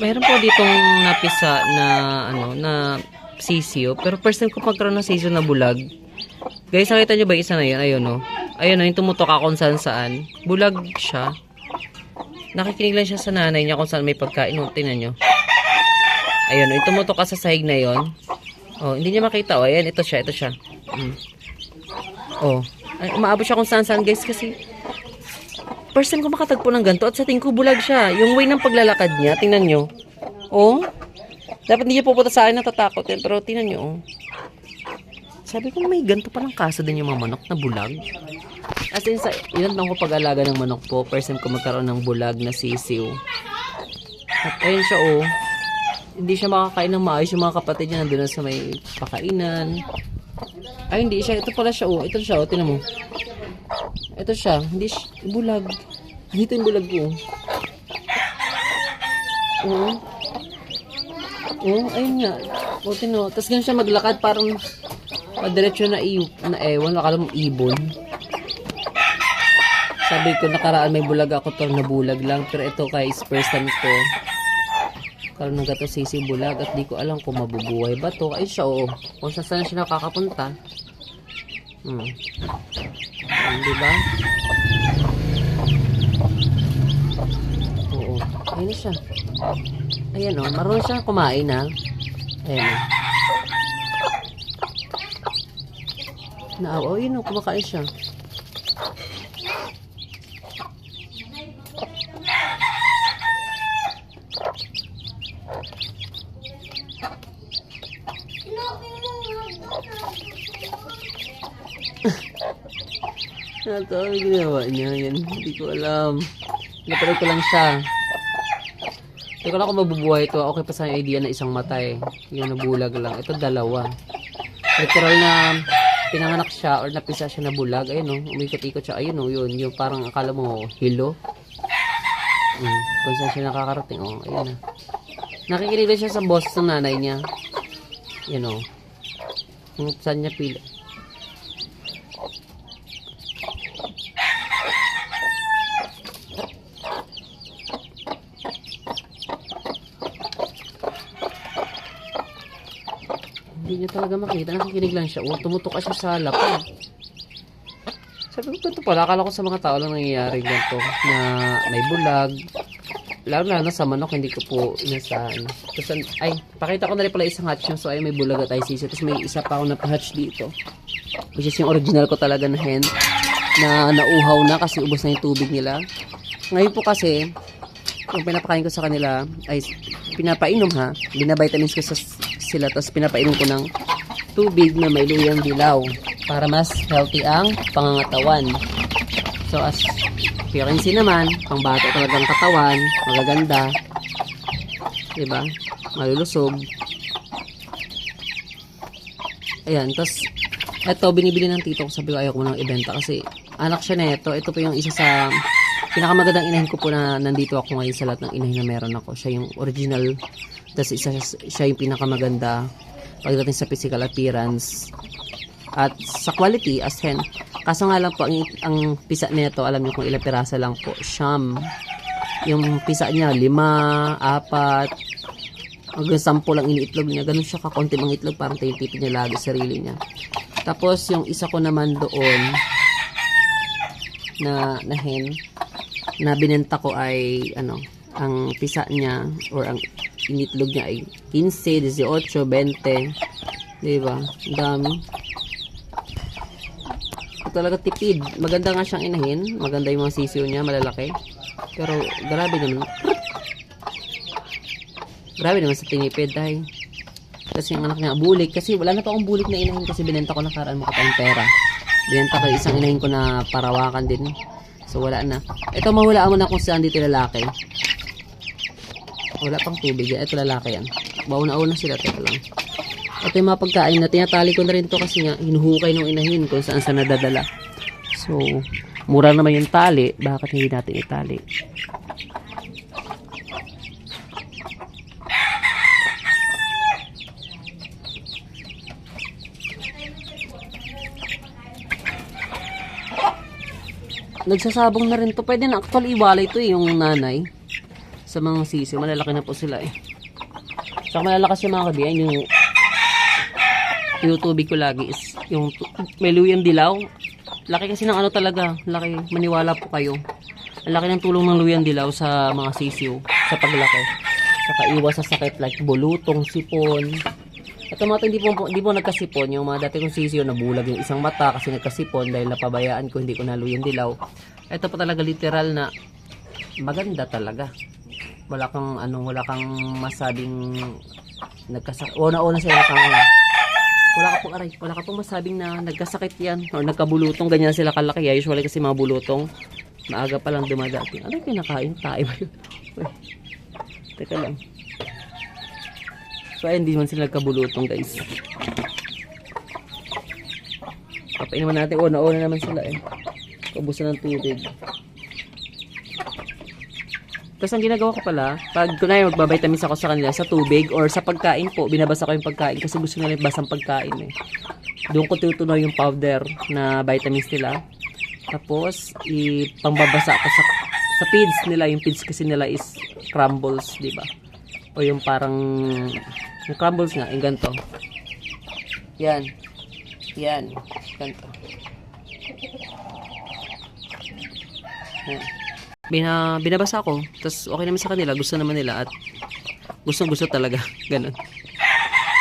Mayroon po ditong napisa na ano na sisiyo. Pero first time ko magkaroon ng sisiyo na bulag. Guys, nakita nyo ba isa na yun? Ayun o. Ayun o, yung tumutok ka kung saan saan. Bulag siya. Nakikinig lang siya sa nanay niya kung saan may pagkain. O, tingnan nyo. Ayun o, yung tumutok ka sa sahig na yon. Oh, hindi niya makita. O, ayan, ito siya, ito siya. Mm. Oh, ay, umaabot siya kung saan saan guys kasi First time ko makatagpo ng ganito at sa tingin ko bulag siya. Yung way ng paglalakad niya, tingnan nyo. Oh, dapat hindi niya pupunta sa akin natatakot yan. Pero tingnan nyo, oh. Sabi ko, may ganito palang kaso din yung mga manok na bulag. As in, sa ilan ko pag-alaga ng manok po, first time ko magkaroon ng bulag na sisiw. At ayun siya, oh. Hindi siya makakain ng maayos yung mga kapatid niya nandun na sa may pakainan. Ay, hindi siya. Ito pala siya, oh. Ito siya, oh. Tingnan mo. Ito siya. Hindi siya. Bulag. Dito yung bulag ko. Oo. Oo, ayun nga. O, tino. Tapos ganun siya maglakad parang padiretso na, na ewan. Akala mo ibon. Sabi ko, nakaraan may bulag ako to na bulag lang. Pero ito guys, first time ko. Karoon ng gato sisi bulag at di ko alam kung mabubuhay ba to. Ay siya, oo. Kung saan saan siya nakakapunta. Hmm. Ayun, di ba? Oo. Ayun siya. Ayan o. Marunong siya kumain ha. Ayan o. Naaw. Oh, yun o. Kumakain siya. Ito, ano ginawa niya? Yan, hindi ko alam. Napanood ko lang siya. Hindi ko alam kung mabubuhay ito. Okay pa sa idea na isang mata eh. Yung nabulag lang. Ito dalawa. Literal na pinanganak siya or napisa siya na bulag. Ayun o, umikot-ikot siya. Ayun o, yun. Yung parang akala mo, hilo. Mm, kung saan siya nakakarating. Oh, ayun na. Nakikinig lang siya sa boss ng nanay niya. Yan o. Kung saan niya pila. Hindi niya talaga makita. Nakikinig lang siya. O, tumutok siya sa lapad. Sabi ko, ganito pala. Akala ko sa mga tao lang nangyayari ganito. Na may bulag. Lalo na sa manok, hindi ko po inasahan. Tapos, ay, pakita ko na rin pala isang hatch niya. So, ay, may bulag at ICC. Tapos, may isa pa ako na hatch dito. Which is yung original ko talaga na hen. Na nauhaw na kasi ubos na yung tubig nila. Ngayon po kasi, yung pinapakain ko sa kanila ay pinapainom ha. Binavitamins ko sa sila tapos pinapainom ko ng tubig na may luyang dilaw para mas healthy ang pangangatawan. So as currency naman, pang bata talagang katawan, magaganda. 'Di ba? Malulusog. Ayan, tapos eto binibili ng tito ko sabi ko ayaw ko nang ibenta kasi anak siya neto. Ito po yung isa sa pinakamagandang inahin ko po na nandito ako ngayon sa lahat ng inahin na meron ako. Siya yung original. Tapos isa siya yung pinakamaganda pagdating sa physical appearance. At sa quality, as hen. Kaso nga lang po, ang, ang pisa nito, alam niyo kung ilang pirasa lang po. Siyam. Yung pisa niya, lima, apat, hanggang sampo lang iniitlog niya. Ganun siya kakonti mga itlog, parang tinitipid niya lagi sa sarili niya. Tapos, yung isa ko naman doon, na, na hen, na binenta ko ay ano, ang pisa niya or ang initlog niya ay 15, 18, 20. 'Di ba? Dami. Talaga tipid. Maganda nga siyang inahin. Maganda yung mga sisiyo niya, malalaki. Pero grabe naman. Grabe naman sa tinipid dahil kasi yung anak niya bulik kasi wala na pa akong bulik na inahin kasi binenta ko na karaan mo kapag pera. Binenta ko isang inahin ko na parawakan din. So wala na. Ito mahulaan mo na kung saan dito lalaki. Wala pang tubig yan. Ito lalaki yan. Bauna-una sila. Teka lang. Ito yung mga pagkain na tinatali ko na rin to kasi nga hinuhukay ng inahin kung saan saan nadadala. So, mura naman yung tali. Bakit hindi natin itali? Nagsasabong na rin to. Pwede na actually iwalay to eh, yung nanay. sa mga sisiyo. Malalaki na po sila eh. Saka malalakas yung mga kabiyan. Yung tinutubig ko lagi is yung may luyang dilaw. Laki kasi ng ano talaga. Laki. Maniwala po kayo. Ang laki ng tulong ng luyang dilaw sa mga sisiyo. Sa paglaki. Saka iwas sa sakit like bulutong, sipon. Ito mga to, hindi po, hindi po nagkasipon. Yung mga dati kong sisiyo, nabulag yung isang mata kasi nagkasipon dahil napabayaan ko, hindi ko naluyang dilaw. Ito po talaga literal na maganda talaga. Wala kang ano, wala kang masabing nagkasakit. Una-una sila kang wala ka pong aray, wala ka pong masabing na nagkasakit yan or nagkabulutong, ganyan sila kalaki. Yeah, usually kasi mga bulutong, maaga pa lang dumadating. Ano yung kinakain? Tayo Teka lang. So, ayun, hindi man sila nagkabulutong, guys. Papain naman natin. Una-una naman sila eh. Paubusan ng tubig. Tapos ang ginagawa ko pala, pag kunwari magbabitamins ako sa kanila sa tubig or sa pagkain po, binabasa ko yung pagkain kasi gusto nila basang pagkain eh. Doon ko tutunaw yung powder na vitamins nila. Tapos, ipambabasa ko sa, sa feeds nila. Yung feeds kasi nila is crumbles, di ba? O yung parang, yung crumbles nga, yung ganito. Yan. Yan. Ganito. Yan. Bina, binabasa ko. Tapos okay naman sa kanila. Gusto naman nila at gusto gusto talaga. Ganun.